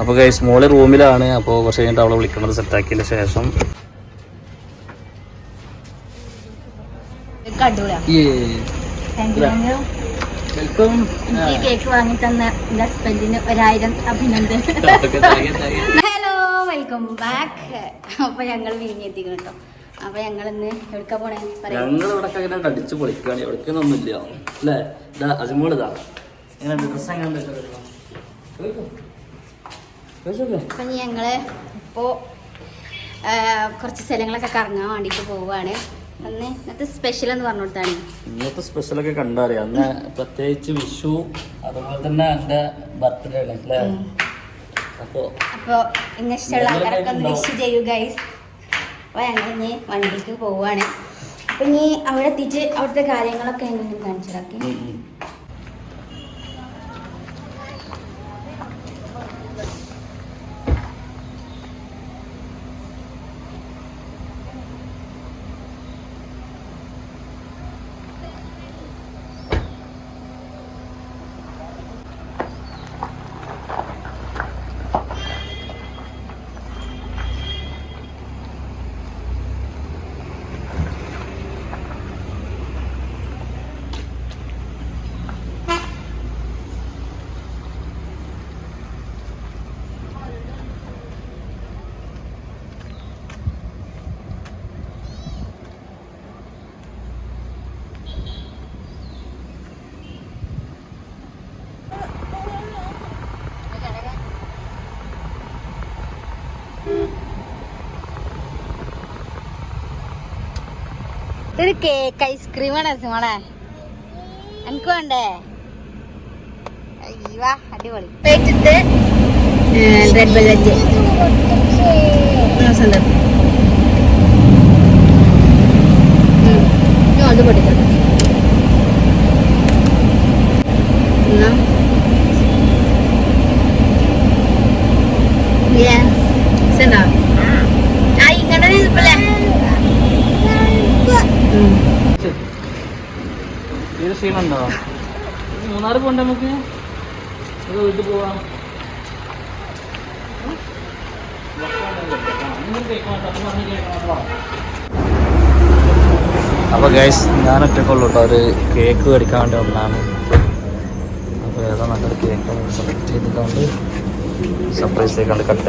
അപ്പോൾ ഗൈസ് മോൾ റൂമിലാണ്. അപ്പോൾ കുറച്ച് കഴിഞ്ഞിട്ട് അവളെ വിളിക്കുന്നത് സെറ്റാക്കിയതിന് ശേഷം. അടിപൊളിയാ വെൽക്കം ഈ കേക്ക് വാങ്ങി തന്ന ഹസ്ബൻഡിന് ഒരായിരം അഭിനന്ദനം. ഹലോ വെൽക്കം ബാക്ക് അപ്പൊ ഞങ്ങൾ വിരിഞ്ഞെത്തിക്കണം കേട്ടോ അപ്പൊ ഞങ്ങൾ ഇന്ന് എവിടുക്കാ പോണേ? ഞങ്ങൾ ഇവിടെ അങ്ങനെ അടിച്ചു പൊളിക്കുകയാണ് എവിടേക്കൊന്നുമില്ല. അല്ലേ? ഇങ്ങനെ ഡ്രസ് എങ്ങനെ അപ്പൊ ഞങ്ങൾ ഇപ്പോ കുറച്ച് സ്ഥലങ്ങളൊക്കെ കറങ്ങാൻ വേണ്ടിട്ട് പോവാണ്. അന്ന് ഇന്നത്തെ സ്പെഷ്യൽ എന്ന് പറഞ്ഞു കൊടുത്താണ്. ഇന്നത്തെ സ്പെഷ്യലൊക്കെ കണ്ടറിയാം അന്ന് പ്രത്യേകിച്ച് വിഷു അതുപോലെ തന്നെ എന്റെ ബർത്ത്ഡേ ആണ് അല്ലേ? അപ്പോൾ അപ്പൊ ഇന്ന് ഇഷ്ടമുള്ള ആൾക്കാരൊക്കെ ഒന്ന് വിഷ് ചെയ്യൂ ഗൈസ് അപ്പൊ ഞങ്ങൾ ഇനി വണ്ടിക്ക് പോവാണ്. അപ്പൊ ഇനി അവിടെ എത്തിയിട്ട് അവിടുത്തെ കാര്യങ്ങളൊക്കെ എങ്ങനെ കാണിച്ചിടാക്കി ഒരു കേക്ക് ഐസ്ക്രീമാണ് സിമോളെ എനിക്ക് വേണ്ടേ? അയ്യവാ അടിപൊളി. പേറ്റത്ത് റെഡ് വെൽവെറ്റ് അത് പൊട്ടിക്കണം എന്നാ Yeah. Senda. Ah, ഇങ്ങനെ ഇരിപ്പല്ലേ ഇത് ക്ഷീണുണ്ടോ മൂന്നാറ് പോണ്ട നമുക്ക്? ഇത് വീട്ടിൽ പോവാം. അപ്പോൾ ഗൈസ് ഞാൻ ഒറ്റക്കുള്ളൂ കേട്ടോ ഒരു കേക്ക് മേടിക്കാൻ വേണ്ടി വന്നതാണ്. അപ്പോൾ ഏതാ നല്ലൊരു കേക്ക് സെലക്ട് ചെയ്തിട്ടുണ്ട്. സർപ്രൈസ് ആയിക്കൊണ്ട് കട്ട്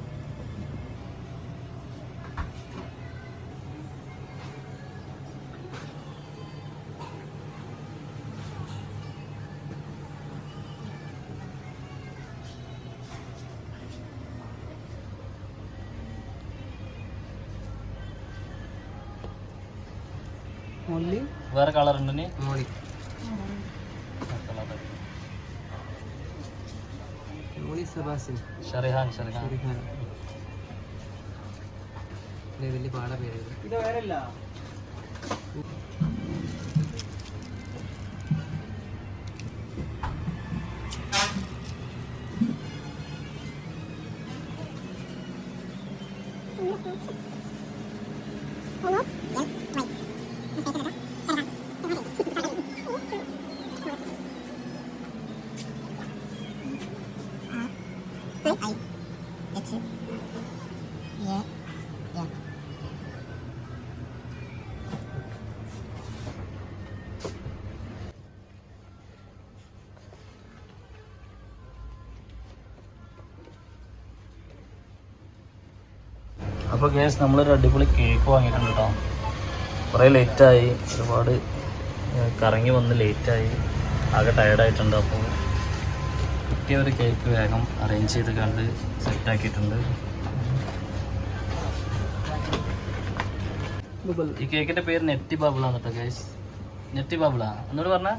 വേറെ കളർ ഉണ്ടെങ്കിൽ ഷറിഹാൻ ഷറിഹാൻ. വലിയ പാട പേര്. അപ്പോൾ ഗ്യാസ് ഒരു അടിപൊളി കേക്ക് വാങ്ങിയിട്ടുണ്ട് കേട്ടോ കുറേ ലേറ്റായി ഒരുപാട് കറങ്ങി വന്ന് ലേറ്റായി ആകെ ടയർഡായിട്ടുണ്ട് അപ്പോൾ കിട്ടിയ ഒരു കേക്ക് വേഗം അറേഞ്ച് ചെയ്ത് കണ്ട് സെറ്റാക്കിയിട്ടുണ്ട് ഈ കേക്കിന്റെ പേര് നെറ്റി ബബിളാണ് കേട്ടോ ഗൈസ് നെറ്റി ബബിളാ? എന്നോട് പറഞ്ഞ?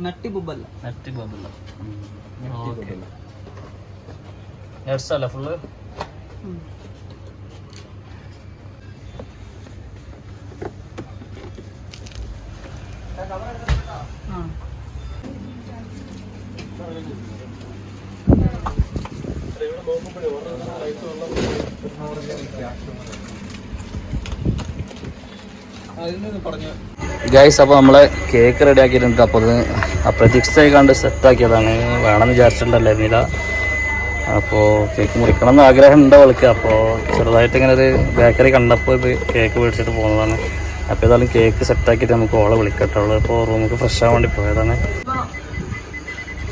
നട്ടി ബുബല്ല നെറ്റി ബബിൾ. ഓക്കെ നെറ്റ്സ് അല്ല ഫുള്ള് ഗൈസ് അപ്പോൾ നമ്മളെ കേക്ക് റെഡി ആക്കിയിട്ടുണ്ട്. അപ്പോൾ അത് അപ്രതീക്ഷിതമായി കണ്ട് സെറ്റാക്കിയതാണ് വേണമെന്ന് വിചാരിച്ചിട്ടുണ്ടല്ലായിരുന്നില്ല അപ്പോൾ കേക്ക് മുറിക്കണം എന്ന് ആഗ്രഹം ഉണ്ട് അവൾക്ക്. അപ്പോൾ ചെറുതായിട്ട് ഇങ്ങനെ ഒരു ബേക്കറി കണ്ടപ്പോൾ ഇത് കേക്ക് മേടിച്ചിട്ട് പോകുന്നതാണ് അപ്പോൾ ഏതായാലും കേക്ക് സെറ്റാക്കിയിട്ട് നമുക്ക് ഓളെ വിളിക്കട്ടുള്ളൂ ഇപ്പോൾ റൂമിലേക്ക് ഫ്രഷ് ആവാൻ വേണ്ടി പോയതാണ്.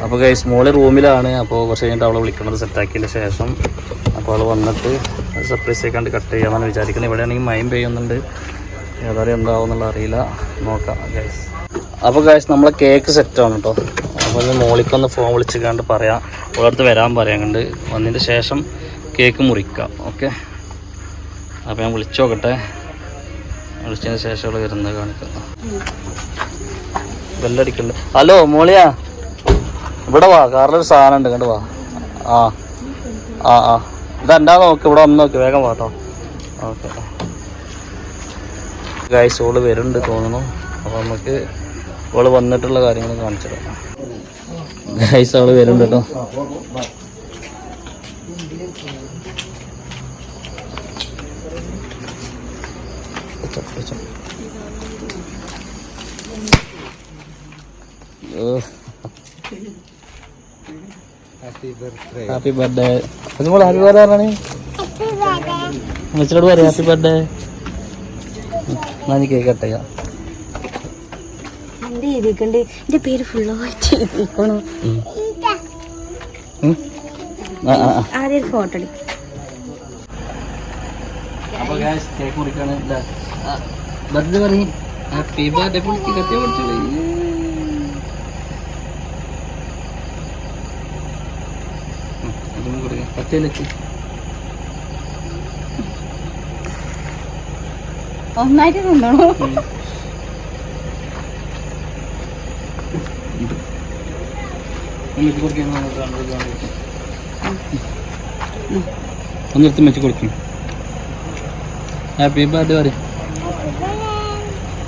അപ്പോൾ ഗൈസ് മോൾ റൂമിലാണ്. അപ്പോൾ കുറച്ച് കഴിഞ്ഞിട്ട് അവളെ വിളിക്കുന്നത് സെറ്റാക്കിയതിന് ശേഷം അപ്പോൾ അവൾ വന്നിട്ട് സർപ്രൈസ് ആയിക്കാണ്ട് കട്ട് ചെയ്യാമെന്നാണ് വിചാരിക്കുന്നത്. ഇവിടെയാണെങ്കിൽ മയം പെയ്യുന്നുണ്ട്. ഏതായാലും എന്താവും എന്നുള്ള അറിയില്ല. നോക്കാം ഗൈസ് അപ്പോൾ ഗൈസ് നമ്മളെ കേക്ക് സെറ്റാണ് കേട്ടോ അപ്പോൾ മോളിക്കൊന്ന് ഫോൺ വിളിച്ച് കണ്ട് പറയാം അവളടുത്ത് വരാൻ പറയാം കണ്ട്. വന്നതിന്റെ ശേഷം കേക്ക് മുറിക്കാം. ഓക്കെ അപ്പോൾ ഞാൻ വിളിച്ചു നോക്കട്ടെ. വിളിച്ചതിന് ശേഷം അവൾ വരുന്നത് കാണിക്കാം. ബെല്ലടിക്കുന്നുണ്ട് ഹലോ മോളിയാ? ഇവിടെ വാ കാറിലൊരു സാധനം ഉണ്ട് കണ്ട് വാ. ആ ആ ആ. ഇതെന്താ നോക്ക് ഇവിടെ വന്ന് നോക്ക് വേഗം വാട്ടോ. ഓക്കെ. ഗൈസ് ഓൾ വരുന്നുണ്ട് തോന്നുന്നു. അപ്പോൾ നമുക്ക് ഓൾ വന്നിട്ടുള്ള കാര്യങ്ങൾ കാണിച്ചിടാം ഗൈസ് അവൾ വരുന്നുണ്ട് കേട്ടോ. ഹാപ്പി ബർത്ത്ഡേ ഹാപ്പി ബർത്ത്ഡേ പറഞ്ഞാണ്? അമ്മച്ചിനോട് പറയാം ഹാപ്പി ബർത്ത്ഡേ ഞാൻ കേക്ക് കട്ട് ചെയ്യാം എന്ത് ചെയ്തിട്ടുണ്ട് എന്റെ പേര് ഫുള്ളായിട്ട് എഴുതിക്കണു ആദ്യം ഒരു ഫോട്ടോ എടുക്കും. കേക്ക് മുറിക്കാണ്. ബർത്ത്ഡേ പറയും ഹാപ്പി ബർത്ത്ഡേ പൊളിച്ച് കത്തി പൊളിച്ചോളി കത്തിയിലെത്തി ഒന്നായിട്ട് തിന്നണോ ഒന്ന് എടുത്ത് വെച്ച് കൊടുക്കും. ഹാപ്പി ബർത്ത്ഡേ പറയും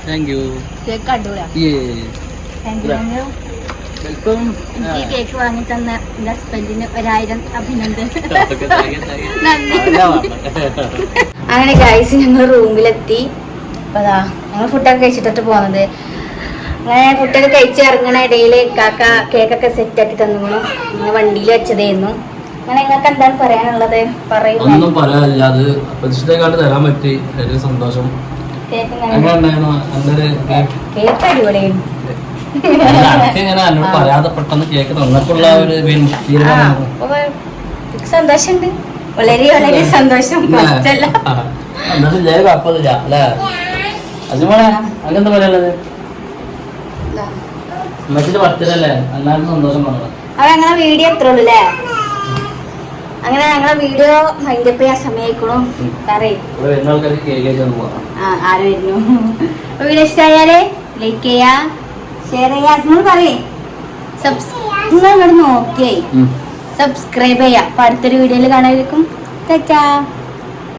താങ്ക് യു കേക്ക് അടിപൊളിയാ. താങ്ക് യു എനിക്ക് ഈ കേക്ക് വാങ്ങി തന്ന എന്റെ ഹസ്ബൻഡിന് ഒരായിരം അഭിനന്ദനം. നന്ദി. അങ്ങനെ ഗൈസ് ഞങ്ങൾ റൂമിലെത്തി. അപ്പൊ അതാ ഞങ്ങൾ ഫുഡൊക്കെ കഴിച്ചിട്ടിട്ട് പോകുന്നത് അങ്ങനെ ഫുഡൊക്കെ കഴിച്ച് ഇറങ്ങണ ഇടയിൽ കാക്ക കേക്കൊക്കെ സെറ്റ് ആക്കി തന്നു അങ്ങനെ വണ്ടിയിൽ വെച്ചതായിരുന്നു. അങ്ങനെ നിങ്ങൾക്ക് എന്താണ് പറയാനുള്ളത്? പറയുന്നത് ഒന്നും പറയാനില്ല. അത് പ്രതീക്ഷിതേക്കാണ്ട് തരാൻ പറ്റി. വലിയ സന്തോഷം. കേക്ക് കേക്ക് അടിപൊളിയായിരുന്നു. ഇങ്ങനെ എന്നോട് പറയാതെ പെട്ടെന്ന് കേക്ക് തന്നപ്പോഴുള്ള ഒരു സന്തോഷമുണ്ട്? വളരെ വളരെ സന്തോഷം. കുഴപ്പമില്ല അല്ലേ? അജുമോളെ അങ്ങനെന്താ പറയാനുള്ളത്? ബർത്ത്ഡേ അല്ലേ? എല്ലാവർക്കും സന്തോഷം പറഞ്ഞു അപ്പൊ അങ്ങനെ വീഡിയോ എത്ര ഉള്ളു അല്ലേ? അങ്ങനെ ഞങ്ങളെ വീഡിയോ അതിന്റെ ആ സമയക്കണം പറയും. ആര് വരുന്നു? വീഡിയോ ഇഷ്ടമായാലേ ലൈക്ക് ചെയ്യാ. ഷെയർ ചെയ്യാ നിങ്ങൾ പറയേ. നിങ്ങൾ ഇവിടെ നോക്കിയേ. സബ്സ്ക്രൈബ് ചെയ്യാം. അപ്പൊ അടുത്തൊരു വീഡിയോയിൽ കാണാതിരിക്കും. തെറ്റാ